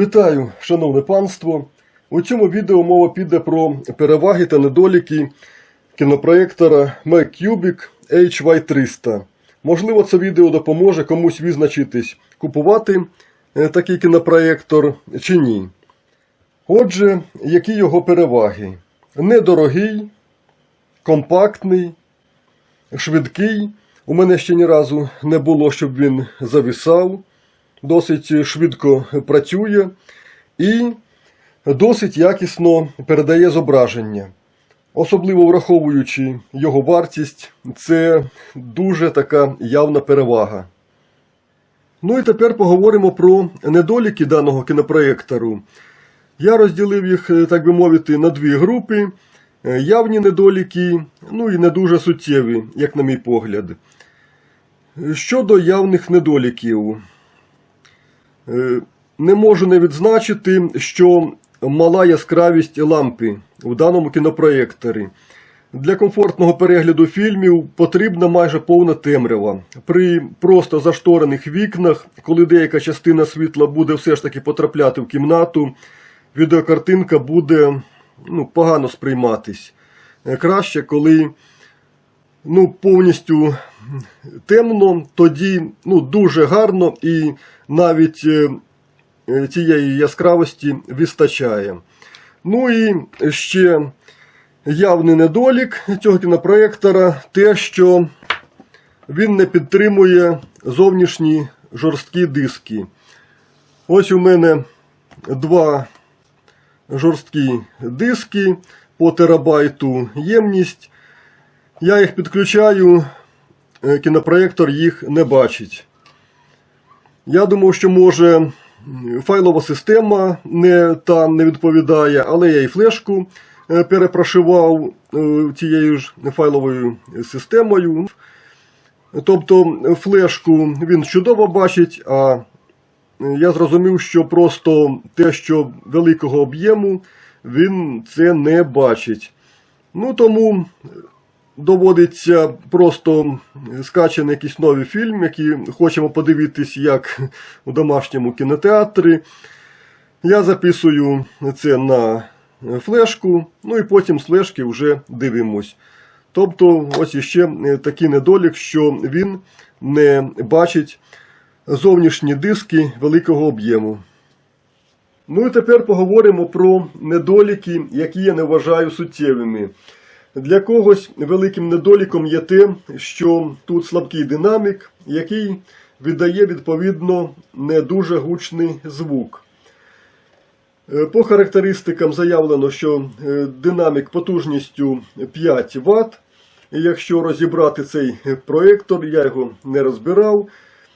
Вітаю, шановне панство! У цьому відео мова піде про переваги та недоліки кінопроєктора MacCubic HY300. Можливо, це відео допоможе комусь визначитись, купувати е, такий кінопроєктор чи ні. Отже, які його переваги? Недорогий, компактний, швидкий. У мене ще ні разу не було, щоб він завісав. Досить швидко працює і досить якісно передає зображення. Особливо враховуючи його вартість, це дуже така явна перевага. Ну і тепер поговоримо про недоліки даного кінопроєктору. Я розділив їх, е, так би мовити, на дві групи. Е, Явні недоліки, ну і не дуже суттєві, як на мій погляд. Щодо явних недоліків, Е, не можу не відзначити, що мала яскравість лампи в даному кінопроєкторі. Для комфортного перегляду фільмів потрібна майже повна темрява. При просто зашторених вікнах, коли деяка частина світла буде все ж таки потрапляти в кімнату, відеокартинка буде ну, погано сприйматись. Е, Краще, коли ну, повністю темно, тоді ну, дуже гарно і навіть е, е, цієї яскравості вистачає. Ну і ще явний недолік цього кінопроєктора те, що він не підтримує зовнішні жорсткі диски. Ось у мене два жорсткі диски по терабайту ємність. Я їх підключаю, е, кінопроєктор їх не бачить. Я думав, що може файлова система не, та не відповідає, але я і флешку е, перепрошивав е, тією ж файловою системою. Тобто флешку він чудово бачить, а я зрозумів, що просто те, що великого об'єму, він це не бачить. Ну тому доводиться просто скачати якийсь новий фільм, який хочемо подивитись як у домашньому кінотеатрі. Я записую це на флешку, ну і потім з флешки вже дивимось. Тобто, ось іще такий недолік, що він не бачить зовнішні диски великого об'єму. Ну і тепер поговоримо про недоліки, які я не вважаю суттєвими. Для когось великим недоліком є те, що тут слабкий динамік, який видає відповідно не дуже гучний звук. Е, По характеристикам заявлено, що е, динамік потужністю 5 Вт. І якщо розібрати цей проєктор, я його не розбирав.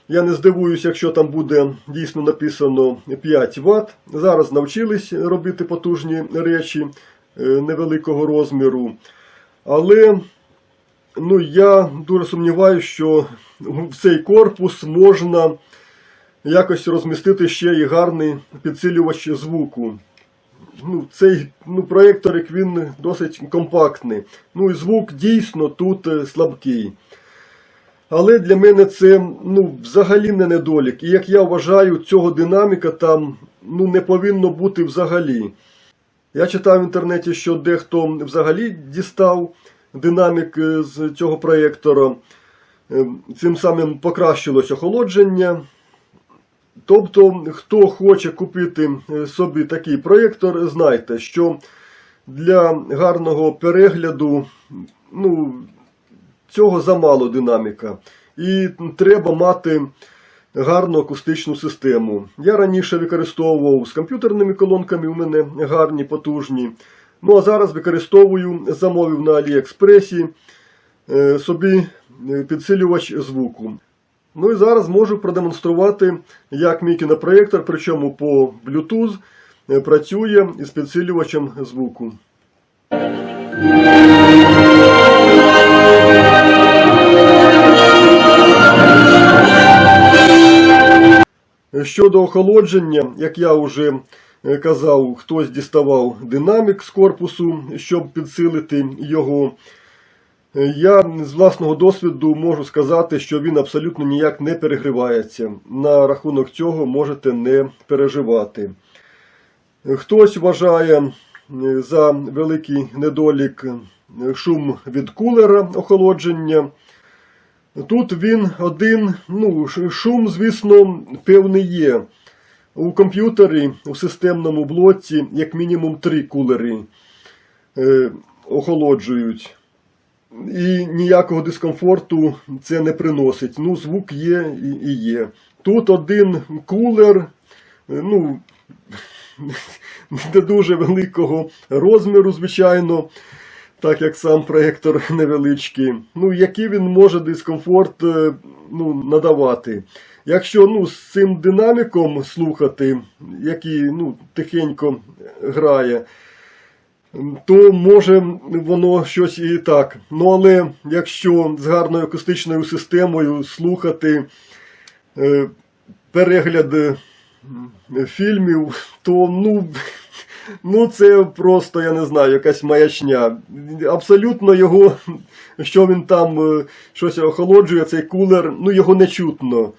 Я не здивуюся, якщо там буде дійсно написано 5 Вт. Зараз навчились робити потужні речі е, невеликого розміру. Але ну, я дуже сумніваюся, що в цей корпус можна якось розмістити ще і гарний підсилювач звуку. Ну, Цей ну, проєкторик він досить компактний. Ну і звук дійсно тут е, слабкий. Але для мене це ну, взагалі не недолік. І як я вважаю, цього динаміка там ну, не повинно бути взагалі. Я читав в інтернеті, що дехто взагалі дістав динамік е, з цього проєктора. Е, Цим самим покращилось охолодження. Тобто, хто хоче купити е, собі такий проєктор, знайте, що для гарного перегляду ну, цього замало динаміка. І треба мати гарну акустичну систему. Я раніше використовував з комп'ютерними колонками, у мене гарні, потужні. Ну а зараз використовую, замовив на Аліекспресі е, собі е, підсилювач звуку. Ну і зараз можу продемонструвати, як мій кінопроєктор, причому по Bluetooth, е, працює із підсилювачем звуку. Щодо охолодження, як я вже е, казав, хтось діставав динамік з корпусу, щоб підсилити його. Е, Я з власного досвіду можу сказати, що він абсолютно ніяк не перегрівається. На рахунок цього можете не переживати. Хтось вважає е, за великий недолік е, шум від кулера охолодження. Тут він один, ну, шум, звісно, певний є. У комп'ютері у системному блоці як мінімум три кулери е, охолоджують. І ніякого дискомфорту це не приносить. Ну, звук є і, і є. Тут один кулер, е, ну, не дуже великого розміру, звичайно, так як сам проєктор невеличкий. Ну, який він може дискомфорт е, ну, надавати. Якщо ну, з цим динаміком слухати, який ну, тихенько грає, то може воно щось і так. Ну але якщо з гарною акустичною системою слухати е, перегляд е, фільмів, то ну, ну це просто, я не знаю, якась маячня. Абсолютно його, що він там е, щось охолоджує, цей кулер, ну його не чутно.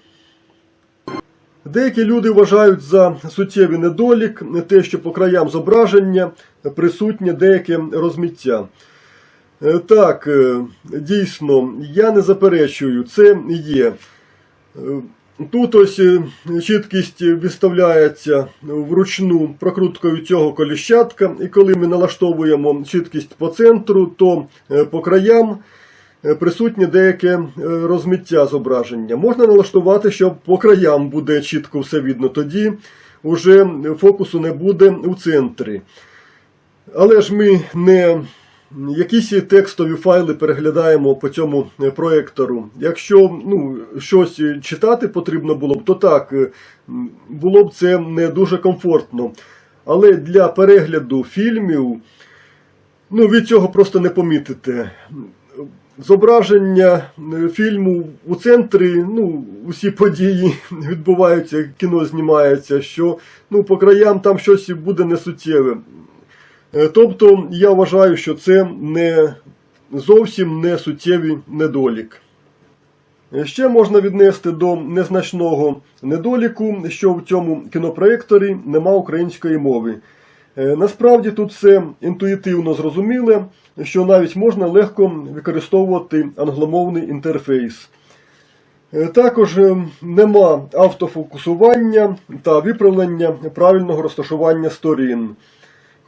Деякі люди вважають за суттєвий недолік те, що по краям зображення присутнє деяке розміття. Е, Так, е, дійсно, я не заперечую, це є. Тут ось е, чіткість виставляється вручну прокруткою цього коліщатка, і коли ми налаштовуємо чіткість по центру, то е, по краям е, присутнє деяке розмиття зображення. Можна налаштувати, щоб по краям буде чітко все видно, тоді вже фокусу не буде у центрі. Але ж ми не якісь текстові файли переглядаємо по цьому е, проектору. Якщо ну, щось читати потрібно було б, то так, е, було б це не дуже комфортно. Але для перегляду фільмів ну, від цього просто не помітите. Зображення е, фільму у центрі, ну, усі події відбуваються, кіно знімається, що ну, по краям там щось буде несуттєве. Е, Тобто я вважаю, що це не зовсім не суттєвий недолік. Е, Ще можна віднести до незначного недоліку, що в цьому кінопроекторі нема української мови. Е, Насправді тут все інтуїтивно зрозуміле, що навіть можна легко використовувати англомовний інтерфейс. Також нема автофокусування та виправлення правильного розташування сторін.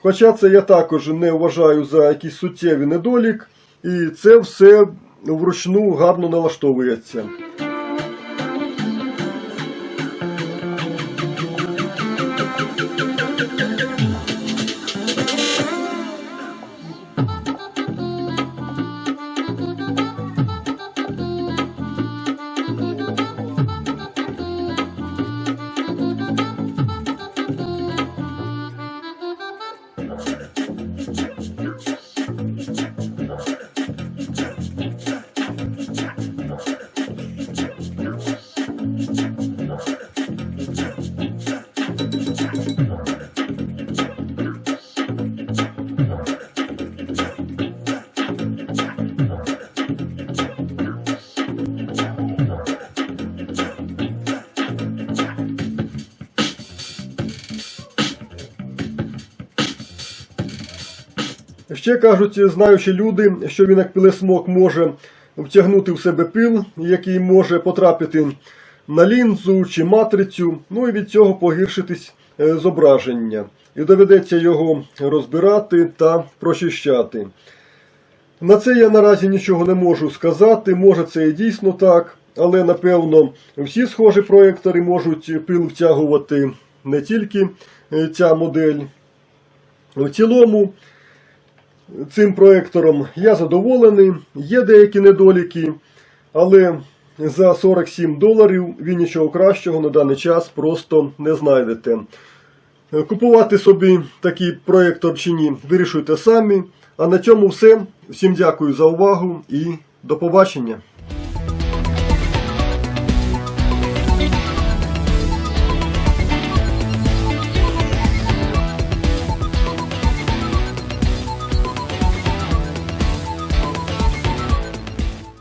Хоча це я також не вважаю за якийсь суттєвий недолік, і це все вручну гарно налаштовується. Ще кажуть, знаючи люди, що він як пилесмок може втягнути в себе пил, який може потрапити на лінзу чи матрицю, ну і від цього погіршитись е, зображення. І доведеться його розбирати та прочищати. На це я наразі нічого не можу сказати, може це і дійсно так, але напевно всі схожі проєктори можуть пил втягувати не тільки е, ця модель. В цілому цим проектором я задоволений, є деякі недоліки, але за 47 доларів ви нічого кращого на даний час просто не знайдете. Купувати собі такий проєктор чи ні, вирішуйте самі. А на цьому все. Всім дякую за увагу і до побачення.